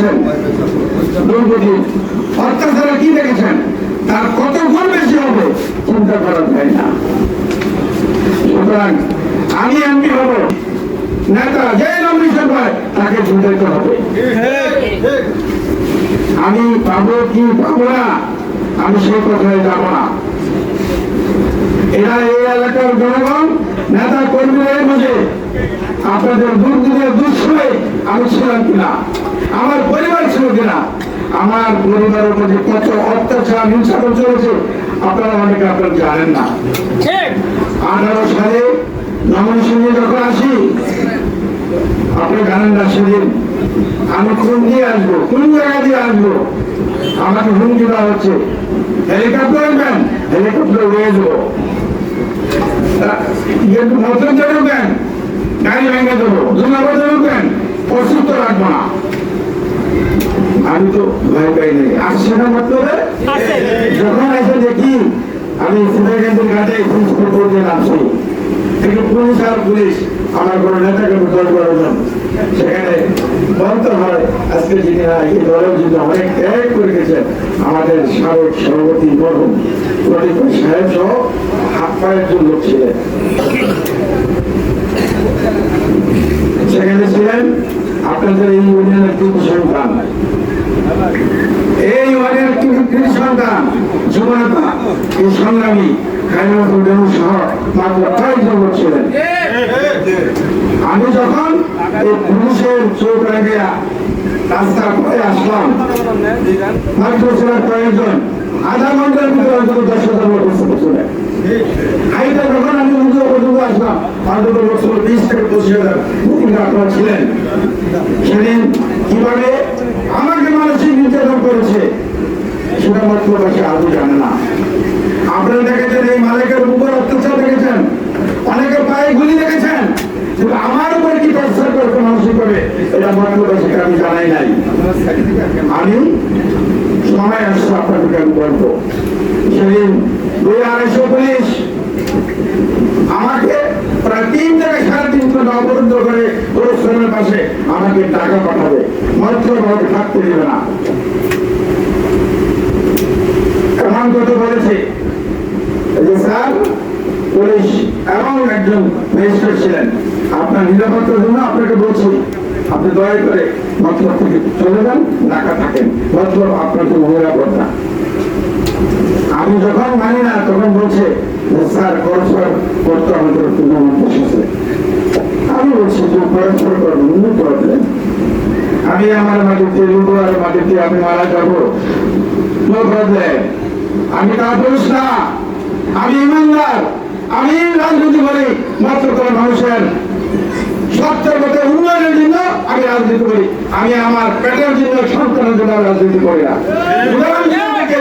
দেখেছেন? অত্যাচারে কি দেখেছেন? তার কত বেশি হবে, চিন্তা করা যায় না। সুতরাং আমি এমপি হব। নেতা যে পায় তাকে হবে। আমি পাবো কি পাবো না, আমি সেই কথায় যাব না। এরা এই এলাকার জনগণ, নেতা কর্মীদের মাঝে। আপনাদের দুর্দিনের দুঃসময়ে আমি ছিলাম কিনা? আমার পরিবার ছিল কিনা? আমার পরিবারের মধ্যে কত অত্যাচার হিংসাচার চলেছে আপনারা অনেকে আপনারা জানেন না। আঠারো সালে নমিনেশন নিয়ে যখন আসি আপনি জানেন না সেদিন আমি কোন দিয়ে আসব? কোন জায়গা দিয়ে আসব? আমাকে হুমকি দেওয়া হচ্ছে। হেলিকপ্টার আসবেন হেলিকপ্টার উড়িয়ে দেবো একটু মতন ঢুকেন গাড়ি ভেঙে দেবো। দুর্গাবাজে ঢুকেন প্রস্তুত রাখব না। আমি তো ভয় পাই নাই। আসছে না মতলবে যখন এসে দেখি আমি সুন্দরকান্তের ঘাটে পুলিশ করতে নামছি। কিন্তু পুলিশ আর পুলিশ আমার কোনো নেতাকে দল করার সেখানে বলতে হয়। আজকে যিনি এই দলের জন্য অনেক ত্যাগ করে গেছেন আমাদের সাবেক সভাপতি মরহুম প্রদীপ সাহেব সহ হাত পায়ের জন্য লোক ছিলেন সেখানে ছিলেন আপনাদের এই ইউনিয়নের তিন সন্তান। এই ওয়ার্ডের তিন সন্তান যুবনেতা এই সংগ্রামী আমি যখন এই পুলিশের চোখ লাগিয়া রাস্তা করে আসলাম, মাত্র আধা ঘণ্টার ভিতরে অন্তত দশ হাজার লোক উপস্থিত ছিলেন। হাইটা যখন আমি উদ্যোগ পর্যন্ত আসলাম অন্তত ছিল বিশ থেকে পঁচিশ হাজার বুকিং আপনারা ছিলেন। সেদিন কীভাবে? আমাকে মানসিক নির্যাতন করেছে, সেটা কাছে আজও জানে না। আপনারা দেখেছেন এই মালিকের উপর অত্যাচার দেখেছেন অনেকের পায়ে গুলি দেখেছেন আমার উপর কি টর্চার করবে মানসিক করে এটা কাছে আমি জানাই নাই। আমি সময় আসছে আপনাদেরকে আমি বলব সেদিন দুই আড়াইশো পুলিশ আমাকে ছিলেন। আপনার নিরাপত্তার জন্য আপনাকে বলছি, আপনি দয়া করে মতলব থেকে চলে যান, ঢাকা থাকেন। মতলব আপনার জন্য নিরাপত্তা আমি যখন মানি না, তখন বলছে স্যার, পরস্পর করতে আমাদের এসেছে আমি বলছি যে পরস্পর করব প্রবলেম আমি আমার মাটিতে লুডো আর মাটিতে আমি মারা যাব। আমি তা পুরুষ না, আমি ইমানদার, আমি রাজনীতি করি, মাত্র কোনো মানুষের সত্যের পথে উন্নয়নের জন্য আমি রাজনীতি করি। আমি আমার পেটের জন্য, সন্তানের জন্য রাজনীতি করি না উদাহরণ হিসেবে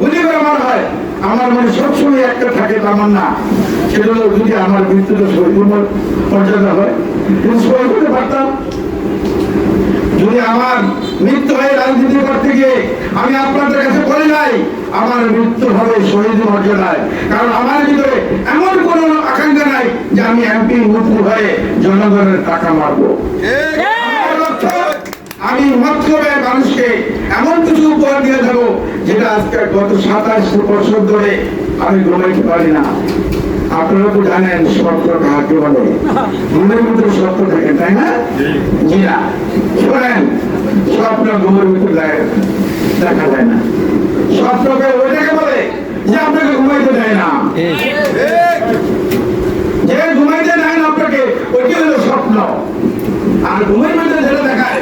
গুলি করে আমার হয় আমার মনে সবসময় একটা থাকে তেমন না সেটা যদি আমার মৃত্যুটা শহীদ মর্যাদা হয় শহীদ হতে পারতাম যদি আমার মৃত্যু হয়ে রাজনীতি করতে গিয়ে আমি আপনাদের কাছে বলি নাই আমার মৃত্যু হবে শহীদ মর্যাদায়। কারণ আমার ভিতরে এমন কোন আকাঙ্ক্ষা নাই যে আমি এমপি মুক্তি হয়ে জনগণের টাকা মারবো। আমার আমি মতলবে মানুষকে এমন কিছু উপহার দিয়ে দেবো যেটা আজকে গত সাতাশ বছর ধরে আমি ঘুমাইতে পারি না। আপনারা তো জানেন স্বপ্ন কাকে বলে। ঘুমের ভিতরে স্বপ্ন থাকে, তাই না? জি না। শোনেন, স্বপ্ন ঘুমের ভিতরে দেখা যায় না। স্বপ্নকে ওইটাকে বলে যে আপনাকে ঘুমাইতে দেয় না। যে ঘুমাইতে দেয় না আপনাকে, ওইটি হলো স্বপ্ন। আর ঘুমের মধ্যে যেটা দেখায়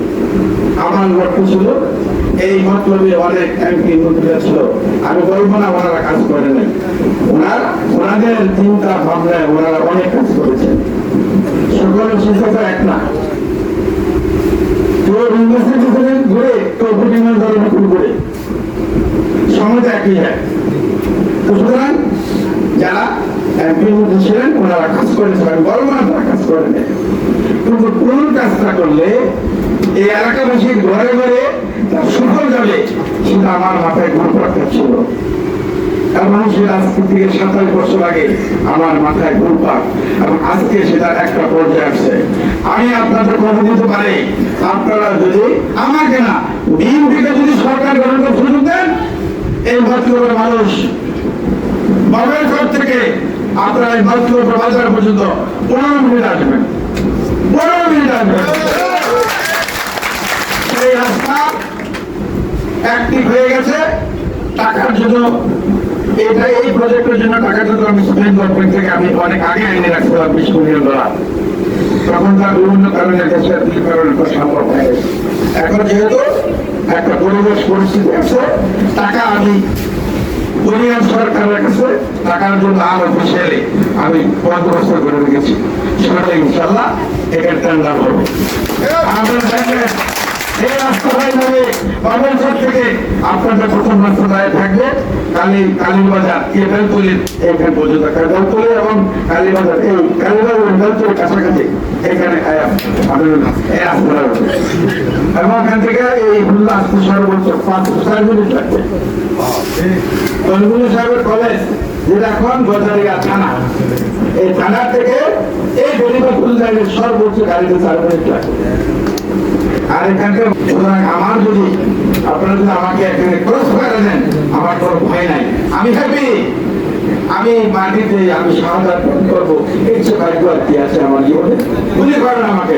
আমার গল্প ছিল এই মতলবে অনেক এমপি মন্ত্রীরা ছিল। আমি বলব না, ওনারা কাজ করে নাই ওনার, ওনাদের চিন্তা, ভাবনায় ওনারা অনেক কাজ করেছেন। সকলের চিন্তা এক না। কোন কাজটা করলে এই এলাকাবাসীর ঘরে ঘরে তার সুফল যাবে সেটা আমার মাথায় ঘুরপাক ছিল। আজকে থেকে সাতাশ বছর আগে আমার মাথায় ঘুরপাক এবং আজকে একটা পর্যায়ে আসছে। আমি আপনাদের কথা দিতে পারি, আপনারা যদি আমাকে না, বিএনপিকে যদি সরকার করতে সুযোগ দেন, এই মানুষ থেকে আপনারা এই বাজার পর্যন্ত পনেরো মিনিট আসবেন। পনেরো মিনিট আসবেন। সেই রাস্তা অ্যাক্টিভ হয়ে গেছে। টাকার জন্য এটা এই প্রজেক্টের জন্য টাকাটা তো আমি সুপ্রিম কোর্ট থেকে আমি অনেক আগে এনে রাখছিলাম বিশ মিলিয়ন ডলার তখন তার বিভিন্ন কারণে দেশের বিভিন্ন কারণে সম্ভব হয়ে গেছে। এখন যেহেতু একটা পরিবেশ পরিস্থিতি আছে, টাকা আমি দুনিয়ার সরকারের কাছে, টাকার জন্য আর অফিসিয়ালি আমি বন্দোবস্ত করে রেখেছি। সেটা ইনশাল্লাহ এখানে টেন্ডার হবে। আমাদের এই আপনাদের প্রথম রাস্তা দাঁড়িয়ে থাকবে কালী কালীবাজার এই বেলতলির বেলতলি এবং কালীবাজার এই কাছাকাছি। এখানে এই থেকে এই হুল্লা আসতে সর্বোচ্চ পাঁচ চার সাহেবের কলেজ, যেটা এখন গজারিয়া থানা। এই থানা থেকে এই বেরিবা ফুল সর্বোচ্চ গাড়িতে চার মিনিট লাগবে। আর সুতরাং আমার যদি আপনারা যদি আমাকে এখানে ক্রস করে দেন, আমার কোনো ভয় নাই। আমি হ্যাপি আমি মাটিতে আমি সমাধান করব। এর চেয়ে আর কি আছে আমার জীবনে। বুঝে করেন আমাকে।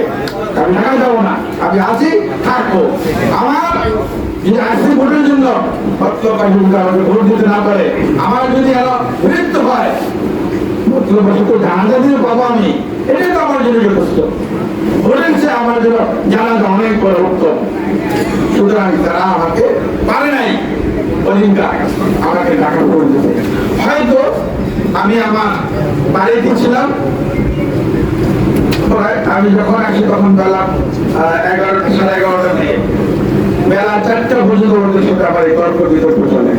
আমি ঢাকা যাব না। আমি আছি, থাকব। আমার যদি আসি ভোটের জন্য আমাকে ভোট দিতে না পারে, আমার যদি মৃত্যু হয় তো জানাজা দিয়ে পাবো আমি। এটাই তো আমার জন্য যথেষ্ট। ভোটের চেয়ে আমার জন্য জানাজা অনেক বড় উত্তম। সুতরাং তারা আমাকে পারে নাই অধিকার আমাকে টাকা করে দিতে হয়তো আমি আমার বাড়িতে ছিলাম আমি যখন আসি তখন বেলা এগারোটা, সাড়ে এগারোটা থেকে। বেলা চারটা পর্যন্ত ওদের সাথে আমার এই বিতর্ক চলে।